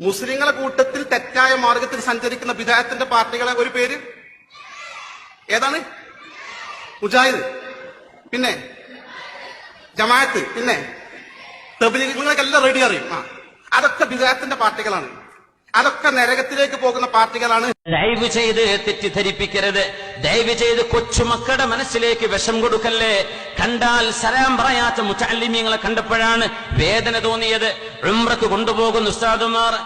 മുസ്ലിങ്ങളെ കൂട്ടത്തിൽ തെറ്റായ മാർഗത്തിൽ സഞ്ചരിക്കുന്ന വിധായത്തിന്റെ പാർട്ടികളെ ഒരു പേര്? ഏതാണ്? മുജാഹിദ്. പിന്നെ? ജമാഅത്ത്. പിന്നെ? തബ്ലീഗ്. നിങ്ങൾക്ക് എല്ലാം റെഡി അറിയും. ആ. അതൊക്കെ വിധായത്തിന്റെ പാർട്ടികളാണ്. അതൊക്കെ നരകത്തിലേക്ക് പോകുന്ന പാർട്ടികളാണ്. ദയവ് ചെയ്ത് തെറ്റിദ്ധരിപ്പിക്കരുത്. ദയവ് ചെയ്ത് കൊച്ചുമക്കളുടെ മനസ്സിലേക്ക് വിഷം കൊടുക്കല്ലേ? കണ്ടാൽ സലാം പറയാത്ത മുച്ചാലിമ്യങ്ങളെ കണ്ടപ്പോഴാണ് വേദന തോന്നിയത്. ഉംറക്ക് കൊണ്ടുപോകുന്ന ഉസ്താദുമാർ.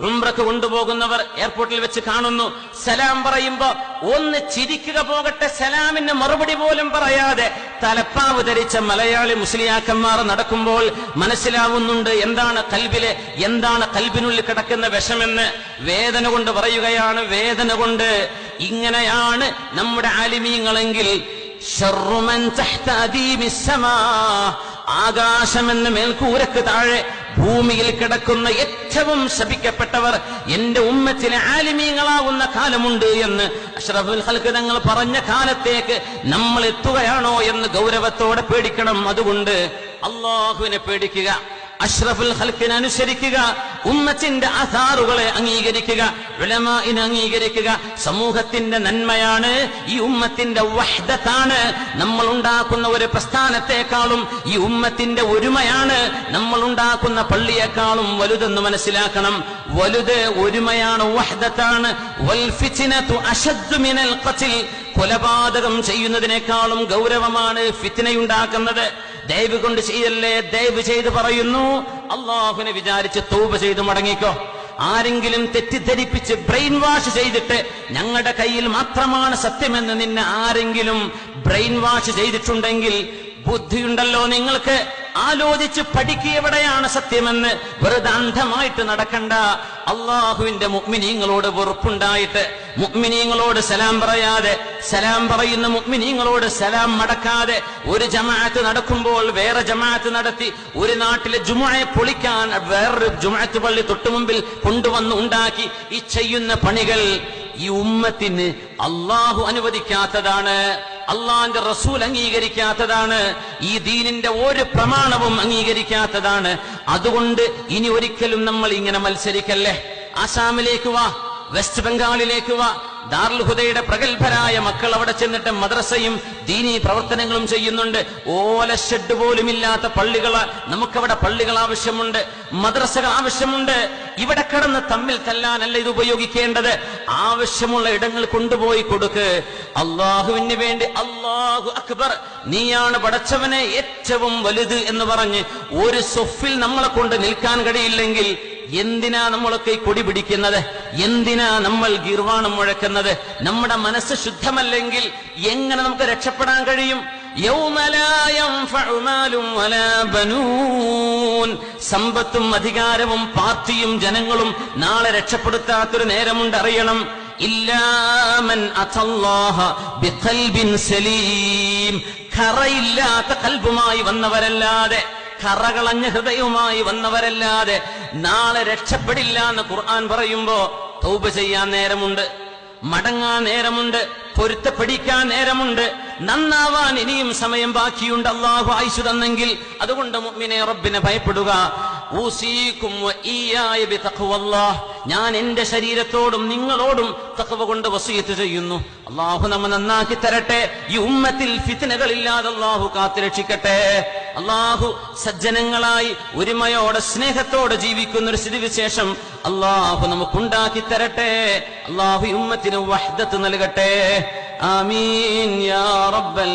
ഉംറക്ക് കൊണ്ടുപോകുന്നവർ എയർപോർട്ടിൽ വെച്ച് കാണുന്നു. സലാം പറയുമ്പോ ഒന്ന് ചിരിക്കുക പോകട്ടെ സലാമിന് മറുപടി പോലും പറയാതെ തലപ്പാവ് ധരിച്ച മലയാളി മുസ്ലിയാക്കന്മാർ നടക്കുമ്പോൾ മനസ്സിലാവുന്നുണ്ട് എന്താണ് കൽബിലെ എന്താണ് കൽബിനുള്ളിൽ കിടക്കുന്ന വിഷമെന്ന്. വേദന കൊണ്ട് പറയുകയാണ് വേദന കൊണ്ട്. ഇങ്ങനെയാണ് നമ്മുടെ ആലിമീങ്ങളെങ്കിൽ ആകാശമെന്ന് മേൽക്കൂരക്ക് താഴെ ഭൂമിയിൽ കിടക്കുന്ന ഏറ്റവും ശപിക്കപ്പെട്ടവർ എന്റെ ഉമ്മത്തിന് ആലിമീങ്ങളാവുന്ന കാലമുണ്ട് എന്ന് അഷ്റഫുൽ ഹൽക്ക് തങ്ങൾ പറഞ്ഞ കാലത്തേക്ക് നമ്മൾ എത്തുകയാണോ എന്ന് ഗൗരവത്തോടെ പേടിക്കണം. അതുകൊണ്ട് അള്ളാഹുവിനെ പേടിക്കുക. അഷ്റഫുൽ ഹൽക്കിനെ അനുസരിക്കുക ഉമ്മത്തിന്റെ അസാറുകളെ അംഗീകരിക്കുക വിളമാന് അംഗീകരിക്കുക. സമൂഹത്തിന്റെ നന്മയാണ് ഈ ഉമ്മത്തിന്റെ വഹ്ദത്താണ്. നമ്മൾ ഉണ്ടാക്കുന്ന ഒരു പ്രസ്ഥാനത്തെക്കാളും ഈ ഉമ്മത്തിന്റെ ഒരുമയാണ്. നമ്മൾ ഉണ്ടാക്കുന്ന പള്ളിയെക്കാളും വലുതെന്ന് മനസ്സിലാക്കണം. വലുത് ഒരുമയാണ് വഹ്ദത്താണ്. കൊലപാതകം ചെയ്യുന്നതിനേക്കാളും ഗൗരവമാണ് ഫിത്നയുണ്ടാക്കുന്നത്. ദയവ് കൊണ്ട് ചെയ്യല്ലേ? ദയവ് ചെയ്ത് പറയുന്നു. അള്ളാഹുവിനെ വിചാരിച്ച് തൗബ ചെയ്ത് മടങ്ങിക്കോ. ആരെങ്കിലും തെറ്റിദ്ധരിപ്പിച്ച് ബ്രെയിൻ വാഷ് ചെയ്തിട്ട് ഞങ്ങളുടെ കയ്യിൽ മാത്രമാണ് സത്യമെന്ന് നിന്നെ ആരെങ്കിലും ബ്രെയിൻ വാഷ് ചെയ്തിട്ടുണ്ടെങ്കിൽ ബുദ്ധിയുണ്ടല്ലോ നിങ്ങൾക്ക്. ആലോചിച്ച് പഠിക്കുക എവിടെയാണ് സത്യമെന്ന് വെറുതെ അന്ധമായിട്ട് നടക്കണ്ട. അള്ളാഹുവിന്റെ മുഗ്മിനീങ്ങളോട് വെറുപ്പുണ്ടായിട്ട് മുഗ്മിനീങ്ങളോട് സലാം പറയാതെ സലാം പറയുന്ന മുഗ്മിനീങ്ങളോട് സലാം മടക്കാതെ ഒരു ജമാഅത്ത് നടക്കുമ്പോൾ വേറെ ജമാഅത്ത് നടത്തി ഒരു നാട്ടിലെ ജുമയെ പൊളിക്കാൻ വേറൊരു ജുമാഅത്ത് പള്ളി തൊട്ടുമുമ്പിൽ കൊണ്ടുവന്ന് ഉണ്ടാക്കി ഈ ചെയ്യുന്ന പണികൾ ഈ ഉമ്മത്തിന് അള്ളാഹു അനുവദിക്കാത്തതാണ്. അള്ളാന്റെ റസൂൽ അംഗീകരിക്കാത്തതാണ് ഈ ദീനിന്റെ ഒരു പ്രമാണവും അംഗീകരിക്കാത്തതാണ്. അതുകൊണ്ട് ഇനി ഒരിക്കലും നമ്മൾ ഇങ്ങനെ മത്സരിക്കല്ലേ? ആസാമിലേക്ക് വാ വെസ്റ്റ് ബംഗാളിലേക്ക് വാ ദാറുൽ ഹുദയുടെ പ്രഗത്ഭരായ മക്കൾ അവിടെ ചെന്നിട്ട് മദ്രസയും ദീനി പ്രവർത്തനങ്ങളും ചെയ്യുന്നുണ്ട്. ഓല ഷെഡ് പോലുമില്ലാത്ത പള്ളികൾ നമുക്കവിടെ പള്ളികൾ ആവശ്യമുണ്ട് മദ്രസകൾ ആവശ്യമുണ്ട്. ഇവിടെ കിടന്ന് തമ്മിൽ തല്ലാനല്ല ഇത് ഉപയോഗിക്കേണ്ടത്. ആവശ്യമുള്ള ഇടങ്ങൾ കൊണ്ടുപോയി കൊടുക്ക്. അള്ളാഹുവിന് വേണ്ടി അള്ളാഹു അക്ബർ നീയാണ് പടച്ചവനെ ഏറ്റവും വലുത് എന്ന് പറഞ്ഞ് ഒരു സൊഫിൽ നമ്മളെ കൊണ്ട് നിൽക്കാൻ കഴിയില്ലെങ്കിൽ എന്തിനാ നമ്മളൊക്കെ കൊടി പിടിക്കുന്നത്? എന്തിനാ നമ്മൾ ഗീർവാണം മുഴക്കുന്നത്? നമ്മുടെ മനസ്സ് ശുദ്ധമല്ലെങ്കിൽ എങ്ങനെ നമുക്ക് രക്ഷപ്പെടാൻ കഴിയും? സമ്പത്തും അധികാരവും പാർട്ടിയും ജനങ്ങളും നാളെ രക്ഷപ്പെടുത്താത്തൊരു നേരമുണ്ട് അറിയണം. ഇല്ലാമൻ കറയില്ലാത്ത കൽബുമായി വന്നവരല്ലാതെ കറകളഞ്ഞ ഹൃദയവുമായി വന്നവരല്ലാതെ നാളെ രക്ഷപ്പെടില്ല എന്ന് ഖുർആൻ പറയുമ്പോ തൗബ ചെയ്യാൻ നേരമുണ്ട് മടങ്ങാൻ നേരമുണ്ട് പൊരുത്തപ്പെടിക്കാൻ നേരമുണ്ട്. നന്നാവാൻ ഇനിയും സമയം ബാക്കിയുണ്ട്. അള്ളാഹു ആയിച്ചു തന്നെങ്കിൽ അതുകൊണ്ട് മുഅ്മിനെ റബ്ബിനെ ഭയപ്പെടുക. ഞാൻ എന്റെ ശരീരത്തോടും നിങ്ങളോടും തഖവ കൊണ്ട് വസീത്ത് ചെയ്യുന്നു. അള്ളാഹു നമ്മ നന്നാക്കി തരട്ടെ. ഈ ഉമ്മത്തിൽ ഫിത്നകളില്ലാതെ അള്ളാഹു കാത്തുരക്ഷിക്കട്ടെ. അള്ളാഹു സജ്ജനങ്ങളായി ഒരുമയോടെ സ്നേഹത്തോടെ ജീവിക്കുന്ന ഒരു സ്ഥിതിവിശേഷം അള്ളാഹു നമുക്കുണ്ടാക്കി തരട്ടെ. അള്ളാഹു ഉമ്മത്തിന് വഹ്ദത്ത് നൽകട്ടെ. ആമീൻ യാ റബ്ബൽ